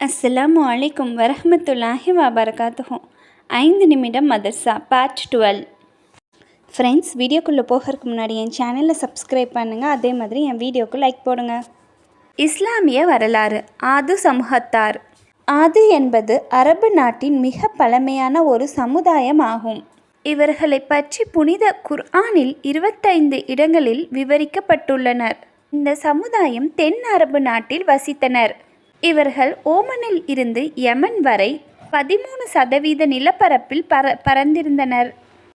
அஸ்ஸலாமு அலைக்கும் வரஹ்மத்துல்லாஹி வபரகாத்துஹும் ஐந்து நிமிடம் மதர்சா பார்ட் டுவெல் ஃப்ரெண்ட்ஸ் வீடியோக்குள்ளே போகிறதுக்கு முன்னாடி என் சேனலை சப்ஸ்கிரைப் பண்ணுங்கள் அதே மாதிரி என் வீடியோக்கு லைக் போடுங்க. இஸ்லாமிய வரலாறு ஆது சமூகத்தார். ஆது என்பது அரபு நாட்டின் மிக பழமையான ஒரு சமுதாயம் ஆகும் இவர்களை பற்றி புனித குர்ஆனில் இருபத்தைந்து இடங்களில் விவரிக்கப்பட்டுள்ளனர். இந்த சமுதாயம் தென் அரபு நாட்டில் வசித்தனர். இவர்கள் ஓமனில் இருந்து யமன் வரை பதிமூணு சதவீத நிலப்பரப்பில் பர பறந்திருந்தனர்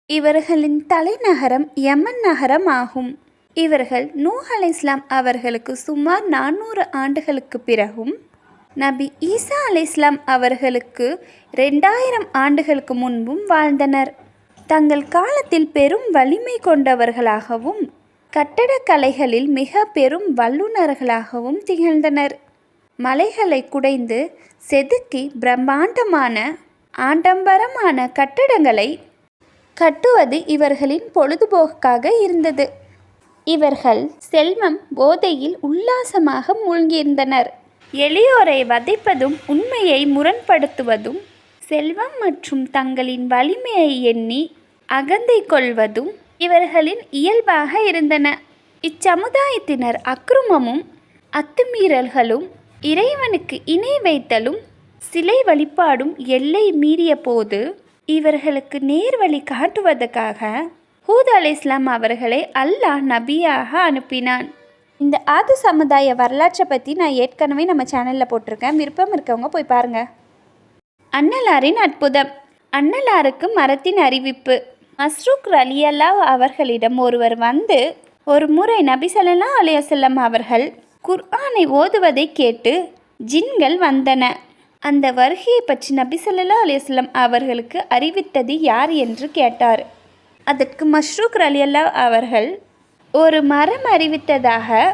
இவர்களின் தலைநகரம் யமன் நகரம் ஆகும். இவர்கள் நூஹ் அலைஸ்லாம் அவர்களுக்கு சுமார் நானூறு ஆண்டுகளுக்கு பிறகும் நபி ஈசா அலைஸ்லாம் அவர்களுக்கு ரெண்டாயிரம் ஆண்டுகளுக்கு முன்பும் வாழ்ந்தனர். தங்கள் காலத்தில் பெரும் வலிமை கொண்டவர்களாகவும் கட்டடக்கலைகளில் மிக பெரும் வல்லுநர்களாகவும் திகழ்ந்தனர். மலைகளை குடைந்து செதுக்கி பிரம்மாண்டமான ஆடம்பரமான கட்டடங்களை கட்டுவது இவர்களின் பொழுதுபோக்காக இருந்தது. இவர்கள் செல்வம் போதையில் உல்லாசமாக மூழ்கியிருந்தனர். எளியோரை வதைப்பதும் உண்மையை முரண்படுத்துவதும் செல்வம் மற்றும் தங்களின் வலிமையை எண்ணி அகந்தை கொள்வதும் இவர்களின் இயல்பாக இருந்தன. இச்சமுதாயத்தினர் அக்ரமமும் அத்துமீறல்களும் இறைவனுக்கு இணை வைத்தலும் சிலை வழிபாடும் எல்லை மீறிய போது இவர்களுக்கு நேர்வழி காட்டுவதற்காக ஹூத் அலை இஸ்லாம் அவர்களை அல்லாஹ் நபியாக அனுப்பினான். இந்த ஆது சமுதாய வரலாற்றை பற்றி நான் ஏற்கனவே நம்ம சேனலில் போட்டிருக்கேன். விருப்பம் இருக்கவங்க போய் பாருங்கள் அன்னலாரின் அற்புதம். அன்னலாருக்கு மரத்தின் அறிவிப்பு. மஸ்ரூக் ரலியல்லா அவர்களிடம் ஒருவர் வந்து ஒரு முறை நபி ஸல்லல்லாஹு அலைஹி அவர்கள் குர்ஆனை ஓதுவதை கேட்டு ஜின்கள் வந்தன. அந்த வருகையை பற்றி நபி சொல்லா அலைஹி அவர்களுக்கு அறிவித்தது யார் என்று கேட்டார். அதற்கு மஷ்ரூக் அலியல்லா அவர்கள் ஒரு மரம் அறிவித்ததாக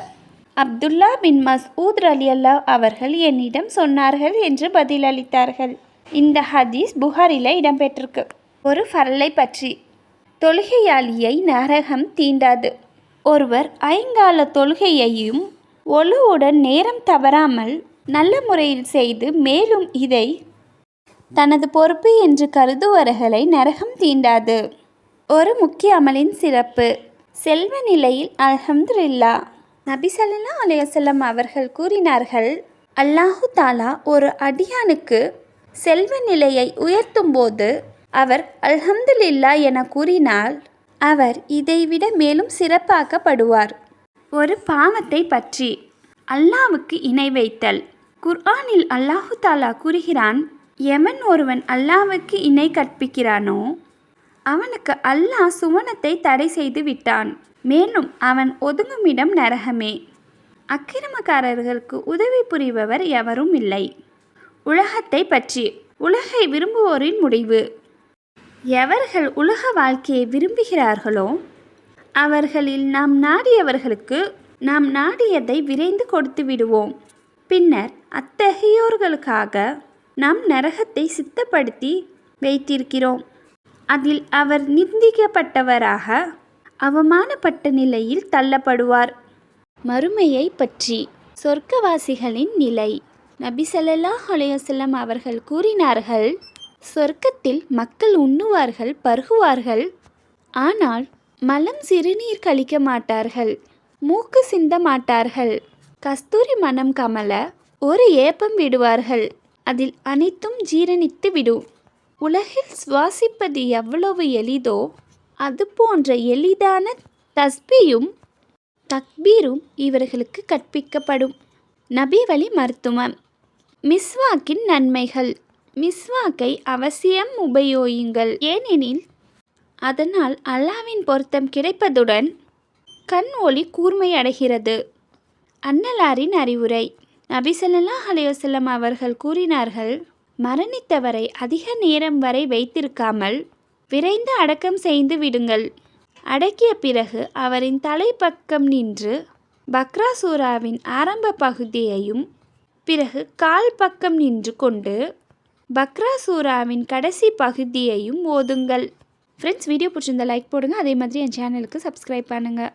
அப்துல்லா பின் மஸ்ஊத் அலியல்லா அவர்கள் என்னிடம் சொன்னார்கள் என்று பதிலளித்தார்கள். இந்த ஹதீஸ் புகாரில் இடம்பெற்றிருக்கு. ஒரு ஃபரலை பற்றி. தொழுகையாளியை நரகம் தீண்டாது. ஒருவர் ஐங்கால தொழுகையையும் ஒழுவுடன் நேரம் தவறாமல் நல்ல முறையில் செய்து மேலும் இதை தனது பொறுப்பு என்று கருதுவர்களை நரகம் தீண்டாது. ஒரு முக்கிய அமலின் சிறப்பு. செல்வ நிலையில் அல்ஹம்துலில்லா. நபிசல்லா அலையசல்லம் அவர்கள் கூறினார்கள் அல்லாஹு தாலா ஒரு அடியானுக்கு செல்வ நிலையை உயர்த்தும் போது அவர் அல்ஹம்துல்லா என கூறினால் அவர் இதைவிட மேலும் சிறப்பாக்கப்படுவார். ஒரு பாவத்தை பற்றி. அல்லாவுக்கு இணை வைத்தல். குர்ஆனில் அல்லாஹு தாலா கூறுகிறான் எவன் ஒருவன் அல்லாவுக்கு இணை கற்பிக்கிறானோ அவனுக்கு அல்லாஹ் சுவனத்தை தடை செய்து விட்டான். மேலும் அவன் ஒதுங்குமிடம் நரகமே. அக்கிரமக்காரர்களுக்கு உதவி புரிபவர் எவரும் இல்லை. உலகத்தை பற்றி. உலகை விரும்புவோரின் முடிவு. எவர்கள் உலக வாழ்க்கையை விரும்புகிறார்களோ அவர்களில் நாம் நாடியவர்களுக்கு நாம் நாடியதை விரைந்து கொடுத்து விடுவோம். பின்னர் அத்தகையோர்களுக்காக நாம் நரகத்தை சித்தப்படுத்தி வைத்திருக்கிறோம். அதில் அவர் நிந்திக்கப்பட்டவராக அவமானப்பட்ட நிலையில் தள்ளப்படுவார். மறுமையை பற்றி சொர்க்கவாசிகளின் நிலை. நபி ஸல்லல்லாஹு அவர்கள் கூறினார்கள் சொர்க்கத்தில் மக்கள் உண்ணுவார்கள் பருகுவார்கள். ஆனால் மலம் சிறுநீர் கழிக்க மாட்டார்கள். மூக்கு சிந்த மாட்டார்கள். கஸ்தூரி மனம் கமல ஒரு ஏப்பம் விடுவார்கள். அதில் அனைத்தும் ஜீரணித்து விடும் உலகில் சுவாசிப்பது எவ்வளவு எளிதோ அது போன்ற எளிதான தஸ்பியும் தக்பீரும் இவர்களுக்கு கற்பிக்கப்படும். நபி வழி மருத்துவம். மிஸ்வாக்கின் நன்மைகள். மிஸ்வாக்கை அவசியம் உபயோகியுங்கள். ஏனெனில் அதனால் அல்லாவின் பொருத்தம் கிடைப்பதுடன் கண் ஒளி கூர்மையடைகிறது அன்னலாரின் அறிவுரை. நபிசல்லா ஸல்லல்லாஹு அவர்கள் கூறினார்கள் மரணித்தவரை அதிக நேரம் வரை வைத்திருக்காமல் விரைந்து அடக்கம் செய்து விடுங்கள். அடக்கிய பிறகு அவரின் தலைப்பக்கம் நின்று பக்ராசூராவின் ஆரம்ப பகுதியையும் பிறகு கால் பக்கம் நின்று கொண்டு பக்ராசூராவின் கடைசி பகுதியையும் ஓதுங்கள். ஃப்ரெண்ட்ஸ் வீடியோ பிடிச்சிருந்தா லைக் போடுங்க. அதே மாதிரி என் சேனலுக்கு சப்ஸ்கிரைப் பண்ணுங்கள்